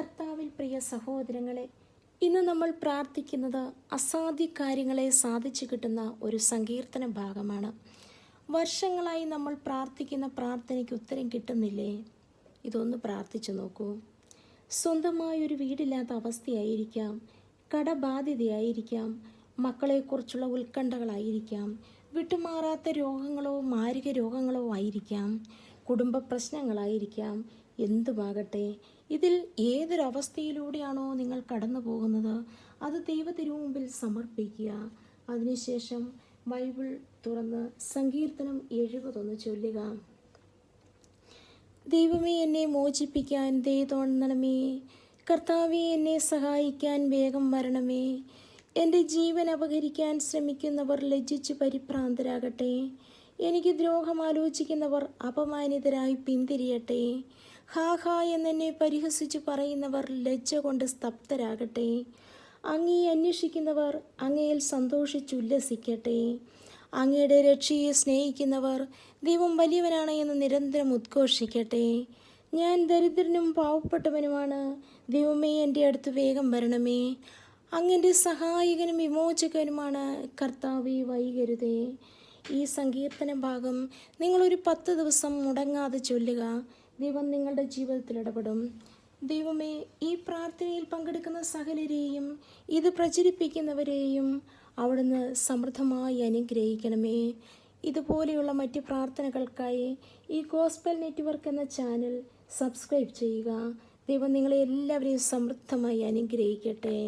കർത്താവിൽ പ്രിയ സഹോദരങ്ങളെ ഇന്ന് നമ്മൾ പ്രാർത്ഥിക്കുന്നത് അസാധ്യ കാര്യങ്ങളെ സാധിച്ചു കിട്ടുന്ന ഒരു സങ്കീർത്തന ഭാഗമാണ്. വർഷങ്ങളായി നമ്മൾ പ്രാർത്ഥിക്കുന്ന പ്രാർത്ഥനയ്ക്ക് ഉത്തരം കിട്ടുന്നില്ലേ? ഇതൊന്ന് പ്രാർത്ഥിച്ചു നോക്കൂ. സ്വന്തമായൊരു വീടില്ലാത്ത അവസ്ഥയായിരിക്കാം കടബാധ്യതയായിരിക്കാം മക്കളെക്കുറിച്ചുള്ള ഉത്കണ്ഠകളായിരിക്കാം വിട്ടുമാറാത്ത രോഗങ്ങളോ മാരക രോഗങ്ങളോ ആയിരിക്കാം. കുടുംബ പ്രശ്നങ്ങളായിരിക്കാം. എന്തുമാകട്ടെ ഇതിൽ ഏതൊരവസ്ഥയിലൂടെയാണോ നിങ്ങൾ കടന്നു പോകുന്നത് അത് ദൈവത്തിനു മുമ്പിൽ സമർപ്പിക്കുക. അതിനുശേഷം ബൈബിൾ തുറന്ന് സങ്കീർത്തനം എഴുപതൊന്ന് ചൊല്ലുക. ദൈവമേ എന്നെ മോചിപ്പിക്കാൻ ദേ തോന്നണമേ. കർത്താവെ എന്നെ സഹായിക്കാൻ വേഗം വരണമേ. എന്റെ ജീവൻ അപഹരിക്കാൻ ശ്രമിക്കുന്നവർ ലജ്ജിച്ചു പരിഭ്രാന്തരാകട്ടെ. എനിക്ക് ദ്രോഹം ആലോചിക്കുന്നവർ അപമാനിതരായി പിന്തിരിയട്ടെ. ഹാ ഹാ എന്നെന്നെ പരിഹസിച്ച് പറയുന്നവർ ലജ്ജ കൊണ്ട് സ്തബ്ധരാകട്ടെ. അങ്ങേ അന്വേഷിക്കുന്നവർ അങ്ങയിൽ സന്തോഷിച്ചുല്ലസിക്കട്ടെ. അങ്ങയുടെ രക്ഷയെ സ്നേഹിക്കുന്നവർ ദൈവം വലിയവനാണ് എന്ന് നിരന്തരം ഉദ്ഘോഷിക്കട്ടെ. ഞാൻ ദരിദ്രനും പാവപ്പെട്ടവനുമാണ്. ദൈവമേ എന്റെ അടുത്ത് വേഗം വരണമേ. അങ്ങന്റെ സഹായകനും വിമോചകനുമാണ്. കർത്താവെ വൈകരുതേ. ഈ സങ്കീർത്തന ഭാഗം നിങ്ങളൊരു പത്ത് ദിവസം മുടങ്ങാതെ ചൊല്ലുക. ദൈവം നിങ്ങളുടെ ജീവിതത്തിൽ ഇടപെടും. ദൈവമേ ഈ പ്രാർത്ഥനയിൽ പങ്കെടുക്കുന്ന സകലരെയും ഇത് പ്രചരിപ്പിക്കുന്നവരെയും അവിടുന്ന് സമൃദ്ധമായി അനുഗ്രഹിക്കണമേ. ഇതുപോലെയുള്ള മറ്റ് പ്രാർത്ഥനകൾക്കായി ഈ ഗോസ്ബൽ നെറ്റ്വർക്ക് എന്ന ചാനൽ സബ്സ്ക്രൈബ് ചെയ്യുക. ദൈവം നിങ്ങളെ എല്ലാവരെയും സമൃദ്ധമായി അനുഗ്രഹിക്കട്ടെ.